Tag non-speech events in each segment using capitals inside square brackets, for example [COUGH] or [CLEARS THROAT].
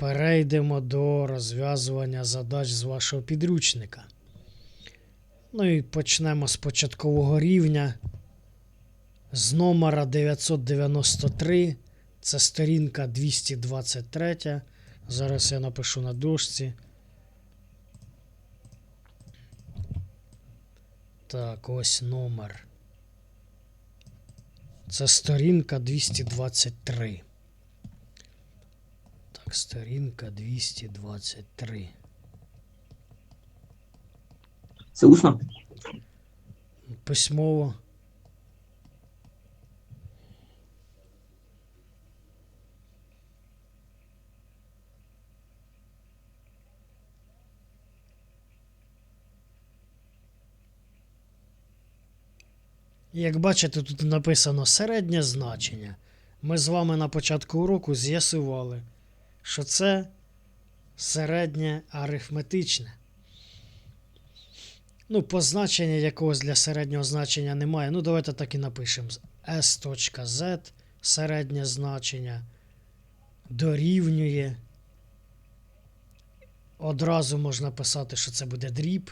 перейдемо до розв'язування задач з вашого підручника. Ну і почнемо з початкового рівня. З номера 993. Це сторінка 223. Зараз я напишу на дошці. Так, ось номер. Це сторінка 223. Так, сторінка 223. Це усно? Письмово. Як бачите, тут написано середнє значення. Ми з вами на початку уроку з'ясували, що це середнє арифметичне. Ну, позначення якогось для середнього значення немає. Ну, давайте так і напишемо. S.Z середнє значення дорівнює. Одразу можна писати, що це буде дріб.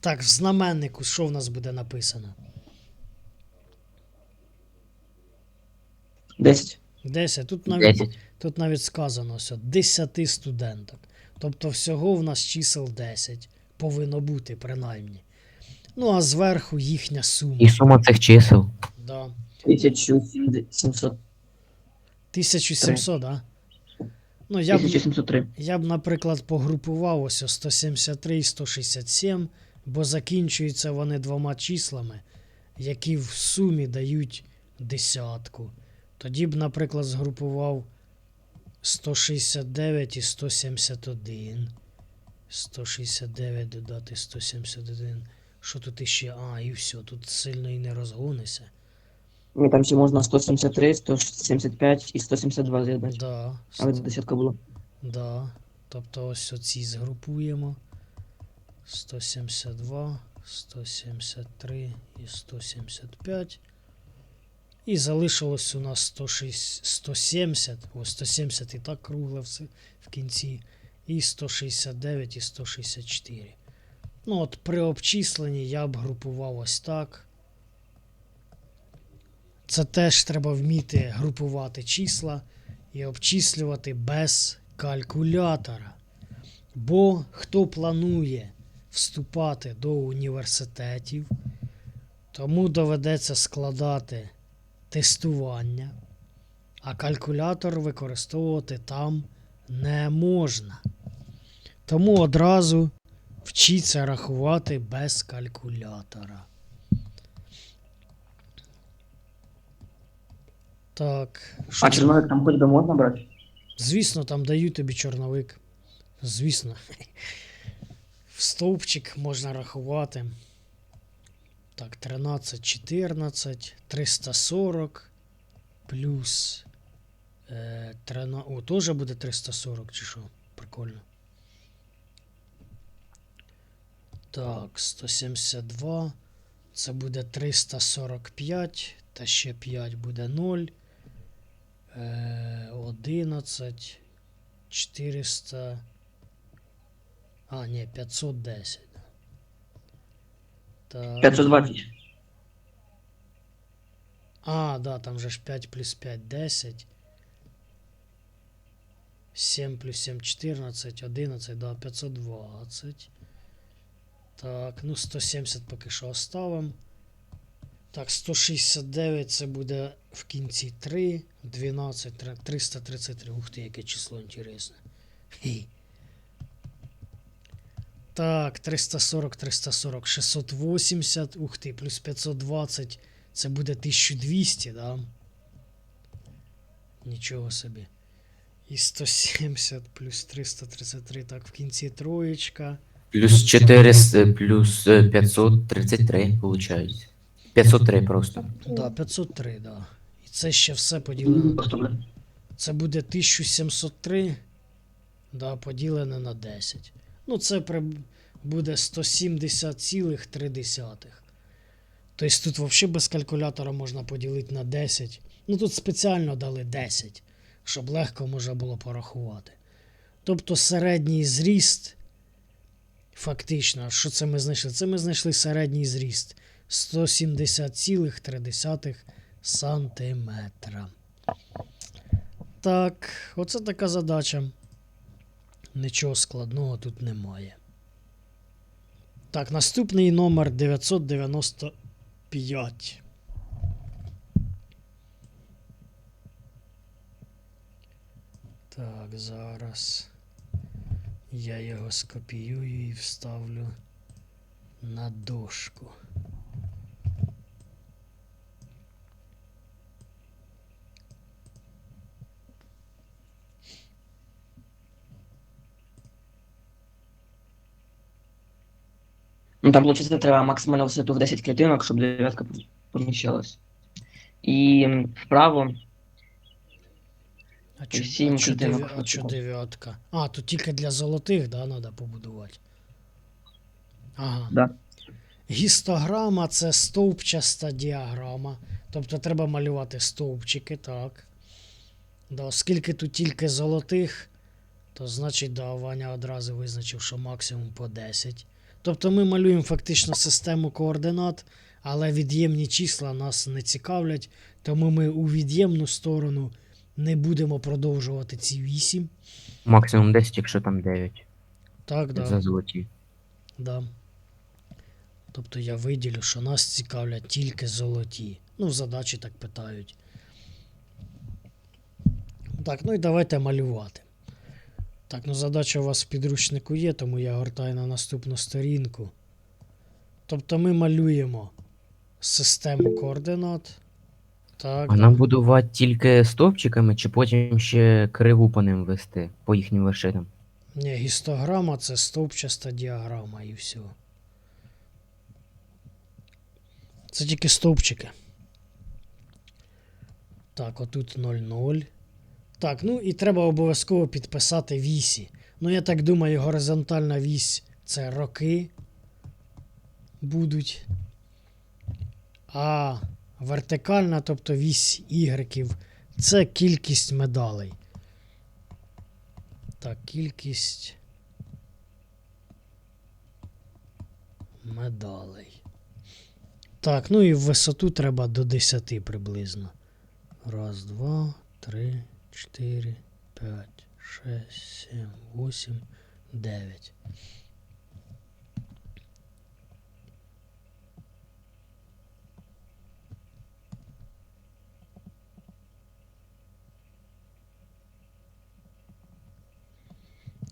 Так, в знаменнику що в нас буде написано? 10. 10. Тут навіть, 10. Тут навіть сказано все, 10 студенток. Тобто всього в нас чисел 10. Повинно бути, принаймні. Ну, а зверху їхня сума. І сума цих чисел. Да. 1700. 1700, да? Ну, я б, 1703. я б, наприклад, погрупував ось 173 і 167, бо закінчуються вони двома числами, які в сумі дають десятку. Тоді б, наприклад, згрупував 169 і 171. 169 додати 171. Що тут іще? А, і все, тут сильно і не розгонися. Ні, там ще можна 173, 175 і 172 з'єднати. Да, Але це десятка було. Да. Тобто ось оці згрупуємо. 172, 173 і 175. І залишилось у нас 106, 170. Ось 170 і так кругле все в кінці. І 169 і 164. Ну, от при обчисленні я б групував ось так. Це теж треба вміти групувати числа і обчислювати без калькулятора. Бо хто планує вступати до університетів, тому доведеться складати тестування, а калькулятор використовувати там не можна. Тому одразу вчіться рахувати без калькулятора. Так. що А це? черновик там хоч би можна брати? Звісно, там дають тобі чорновик. Звісно. [LAUGHS] В стовпчик можна рахувати. Так, 13, 14, 340 плюс. Е, 13, о, теж буде 340 чи що? Прикольно. Так, 172. Це буде 345. Та ще 5 буде 0. Е, 11, 400. А, ні, 510. Так. 520. А, да, там же ж 5 плюс 5 10. 7 плюс 7 14, 11, да, 520. Так, ну 170 поки що оставимо. Так, 169 це буде в кінці 3, 12, тре- 333. Ух ти, яке число інтересне. Хі. Так, 340, 340, 680. Ух ти, плюс 520. Це буде 1200, да? Нічого собі. І 170 плюс 333. Так, в кінці троєчка. Плюс 400, плюс е, 533, виходить. 503 просто. Да, 503, да. І це ще все поділено. Це буде 1703, да, поділене на 10. Ну, це буде 170,3. Тобто тут взагалі без калькулятора можна поділити на 10. Ну тут спеціально дали 10, щоб легко можна було порахувати. Тобто середній зріст. Фактично, що це ми знайшли? Це ми знайшли середній зріст 170,3 сантиметра. Так, оце така задача. Нічого складного тут немає. Так, наступний номер 995. Так, зараз я його скопіюю і вставлю на дошку. Ну там, виходить, треба максимальну висоту в 10 клітинок, щоб дев'ятка поміщалась. І вправо А чо, Сім а чо, клітинок дев'я- а чо дев'ятка? А, тут тільки для золотих, да, треба побудувати. Ага. Да. Гістограма це стовпчаста діаграма. Тобто треба малювати стовпчики, так. Да, оскільки тут тільки золотих, то значить, да, Ваня одразу визначив, що максимум по 10. Тобто ми малюємо фактично систему координат, але від'ємні числа нас не цікавлять, тому ми у від'ємну сторону не будемо продовжувати ці 8. Максимум 10, якщо там 9. Так, да. За золоті. Да. Тобто я виділю, що нас цікавлять тільки золоті. Ну, задачі так питають. Так, ну і давайте малювати. Так, ну задача у вас в підручнику є, тому я гортаю на наступну сторінку. Тобто ми малюємо систему координат. Так, А нам будувати тільки стовпчиками, чи потім ще криву по ним вести, по їхнім вершинам? Ні, гістограма це стовпчаста діаграма і все. Це тільки стовпчики. Так, отут 0,0. Так, ну і треба обов'язково підписати вісі. Ну, я так думаю, горизонтальна вісь це роки будуть. А вертикальна, тобто вісь ігреків, це кількість медалей. Так, кількість медалей. Так, ну і в висоту треба до 10 приблизно. Раз, два, три, чотири, п'ять, шесть, сім, вісім, дев'ять.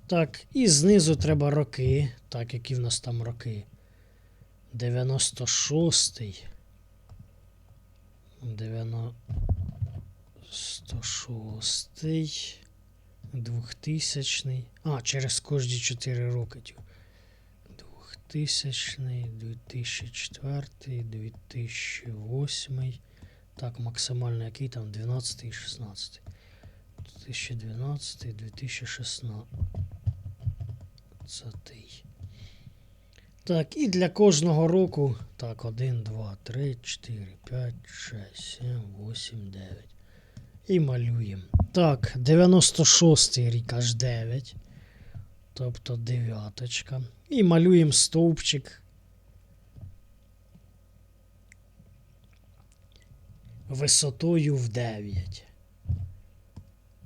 Так, і знизу треба роки. Так, які в нас там роки. 96-й. 96-й. 2000-й. А, через кожні 4 роки. тю. 2000-й, 2004, 2008. Так, максимально який там 12 і 16. 2012, 2016. Так, і для кожного року. Так, 1, 2, 3, 4, 5, 6, 7, 8, 9. І малюємо. Так, 96 рік аж 9. Тобто дев'яточка. І малюємо стовпчик. Висотою в 9.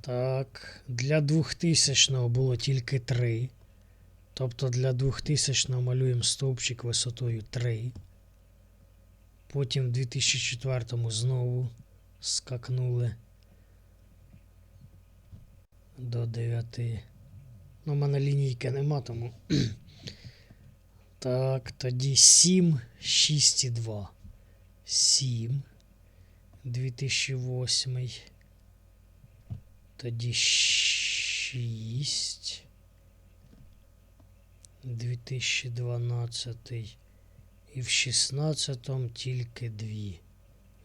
Так, для 2000 було тільки 3. Тобто для 2000 малюємо стовпчик висотою 3. Потім в 2004 знову скакнули до 9. Ну, в мене лінійки нема, тому. [CLEARS THROAT] Так, тоді 7, 6 і 2. 7. 2008. Тоді 6. 2012 і в 16 тільки дві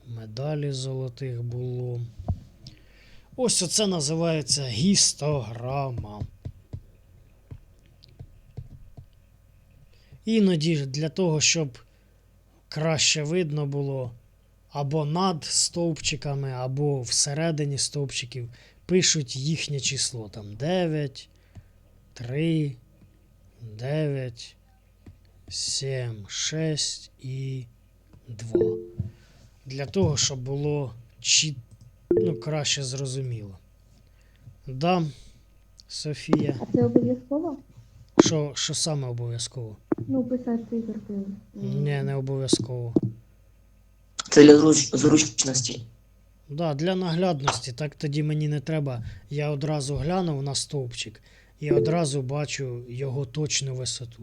медалі золотих було. Ось оце називається гістограма. Іноді для того, щоб краще видно було або над стовпчиками, або всередині стовпчиків пишуть їхнє число. Там 9, 3, 9, 7, 6 і 2. Для того, щоб було чіт... ну, краще зрозуміло. Да, Софія. А це обов'язково? Що, що саме обов'язково? Ну, писати циферки. Ні, не обов'язково. Це для зруч- зручності. Да, для наглядності, так тоді мені не треба. Я одразу глянув на стовпчик і одразу бачу його точну висоту.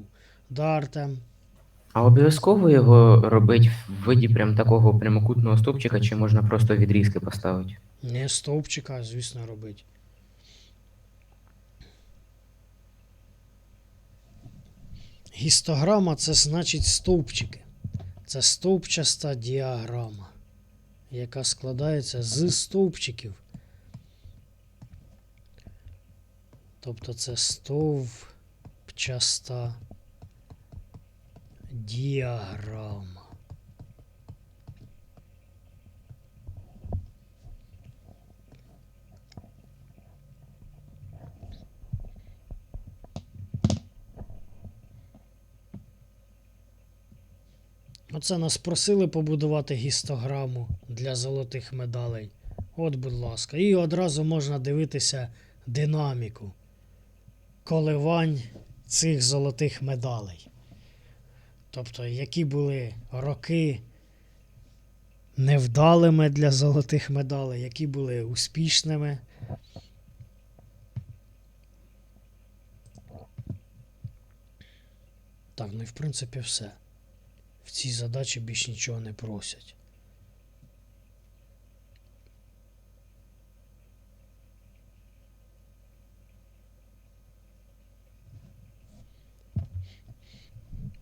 Да, Артем? А обов'язково його робити в виді прям такого прямокутного стовпчика, чи можна просто відрізки поставити? Не стовпчика, звісно, робить. Гістограма це значить стовпчики. Це стовпчаста діаграма, яка складається з стовпчиків. Тобто це стовпчаста діаграма. Оце нас просили побудувати гістограму для золотих медалей. От, будь ласка. І одразу можна дивитися динаміку коливань цих золотих медалей. Тобто, які були роки невдалими для золотих медалей, які були успішними. Так, ну і в принципі все. В цій задачі більш нічого не просять.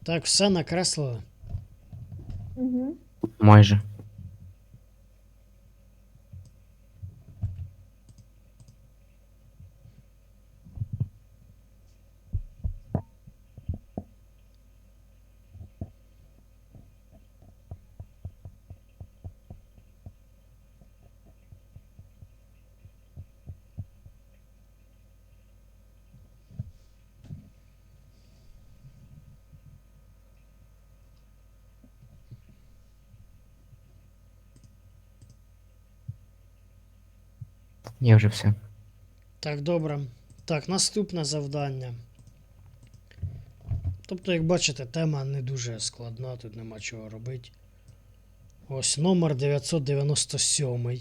Так, все накреслили. Угу. Майже. Я вже все. Так, добре. Так, наступне завдання. Тобто, як бачите, тема не дуже складна, тут нема чого робити. Ось номер 997.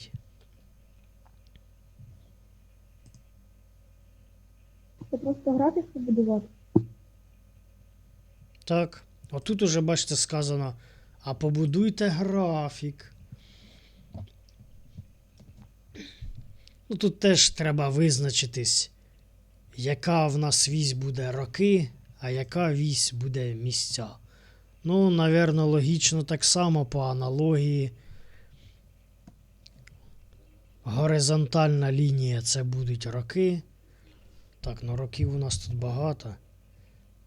Це просто графік побудувати. Так, отут уже, бачите, сказано, а побудуйте графік. Ну, тут теж треба визначитись, яка в нас вісь буде роки, а яка вісь буде місця. Ну, навірно, логічно так само по аналогії. Горизонтальна лінія це будуть роки. Так, ну років у нас тут багато.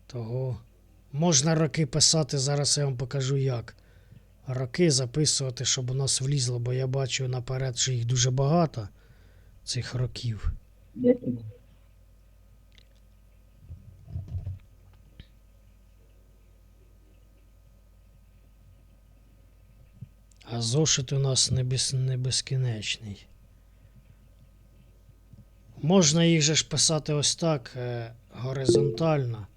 Того. Можна роки писати, зараз я вам покажу як. Роки записувати, щоб у нас влізло, бо я бачу наперед, що їх дуже багато, цих років. А зошит у нас не, без, не безкінечний. Можна їх же ж писати ось так, е, горизонтально.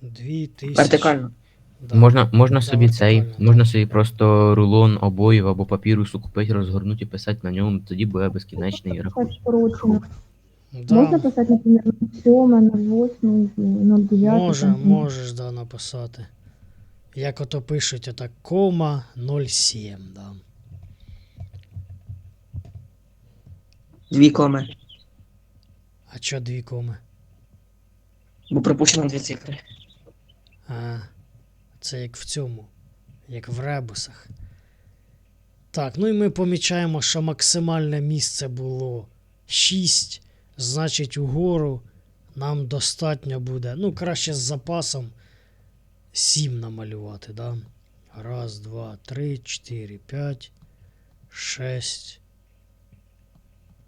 Дві тисячі. Вертикально. Да. Можна, можна собі цей, можна собі просто рулон обоїв або папірусу купити, розгорнути і писати на ньому, тоді буде безкінечний рахунок. Скорочено. Да. Можна писати, наприклад, на 7, на 8, на 9. Може, там, можеш да, написати. Як ото пишуть, отак кома 07, да. Дві коми. А чо дві коми? Бо пропущено дві цифри. А, це як в цьому, як в ребусах. Так, ну і ми помічаємо, що максимальне місце було 6. Значить, угору нам достатньо буде. Ну, краще з запасом 7 намалювати, да? Раз, два, три, чотири, п'ять, шесть.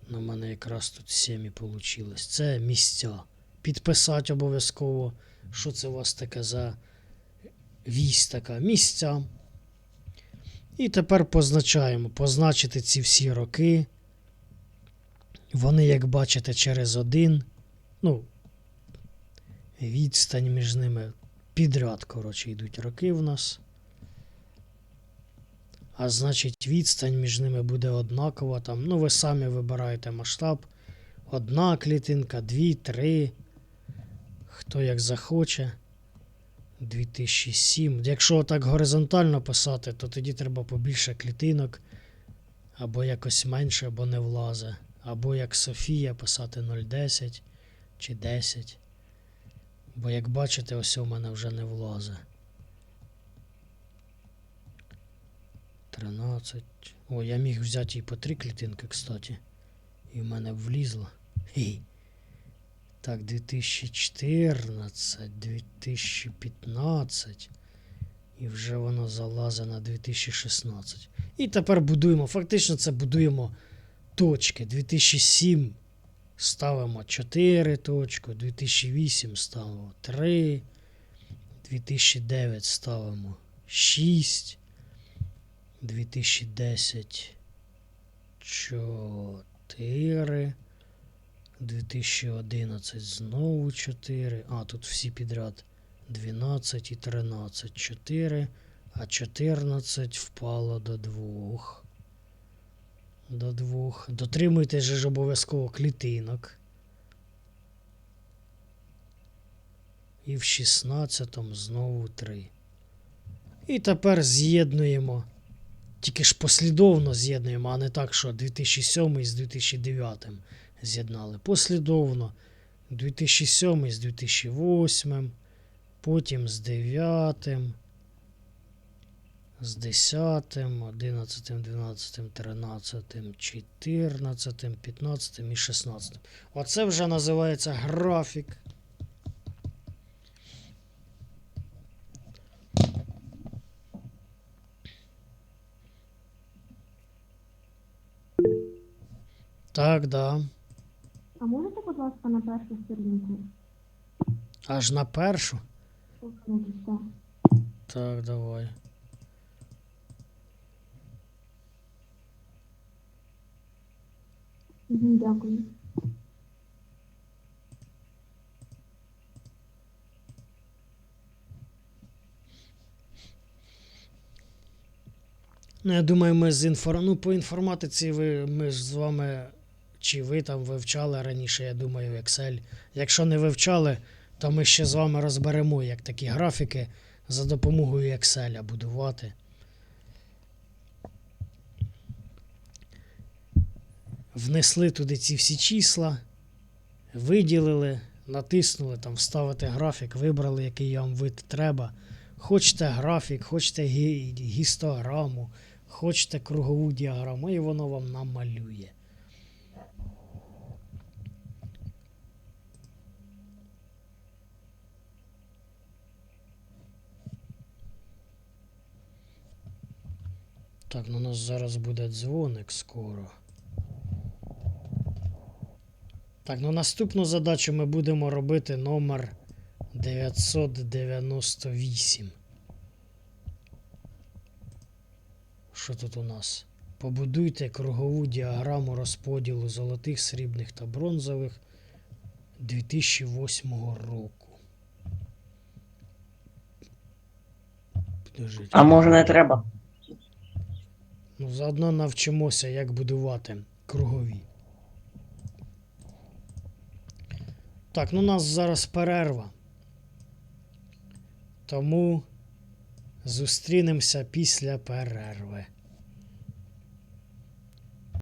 Ну, в мене якраз тут 7 і вийшло. Це місця підписати обов'язково, що це у вас таке за вісь така місця. І тепер позначаємо. Позначити ці всі роки. Вони, як бачите, через один. Ну, відстань між ними підряд, коротше, йдуть роки в нас. А значить, відстань між ними буде однакова. Там, ну, ви самі вибираєте масштаб. Одна клітинка, дві, три. Хто як захоче. 2007. Якщо так горизонтально писати, то тоді треба побільше клітинок. Або якось менше, або не влазе. Або як Софія писати 0,10 чи 10. Бо як бачите, ось у мене вже не влазе. 13. О, я міг взяти і по три клітинки, кстати. І в мене влізло. Хі. Так, 2014, 2015. І вже воно залазить на 2016. І тепер будуємо. Фактично це будуємо точки. 2007 ставимо 4 точку, 2008 ставимо 3, 2009 ставимо 6, 2010 4, 2011 знову 4. А, тут всі підряд 12 і 13, 4, а 14 впало до 2. До двох. Дотримуйтесь же ж обов'язково клітинок. І в 16 знову 3. І тепер з'єднуємо. Тільки ж послідовно з'єднуємо, а не так, що 2007 з 2009 з'єднали. Послідовно 2007 з 2008, потім з 9, з 10, 11, 12, 13, 14, 15 і 16. Оце вже називається графік. Так, да. А можете, будь ласка, на першу сторінку? Аж на першу. Так, давай. Дякую. Ну, я думаю, ми з інфор... ну, по інформатиці ви... ми ж з вами, чи ви там вивчали раніше, я думаю, Excel. Якщо не вивчали, то ми ще з вами розберемо, як такі графіки за допомогою Excel будувати. Внесли туди ці всі числа, виділили, натиснули там вставити графік, вибрали, який вам вид треба. Хочете графік, хочете гі- гістограму, хочете кругову діаграму, і воно вам намалює. Так, ну у нас зараз буде дзвоник скоро. Так, ну наступну задачу ми будемо робити номер 998. Що тут у нас? Побудуйте кругову діаграму розподілу золотих, срібних та бронзових 2008 року. Підождіть. А може не треба? Ну, заодно навчимося, як будувати кругові. Так, ну у нас зараз перерва. Тому зустрінемося після перерви.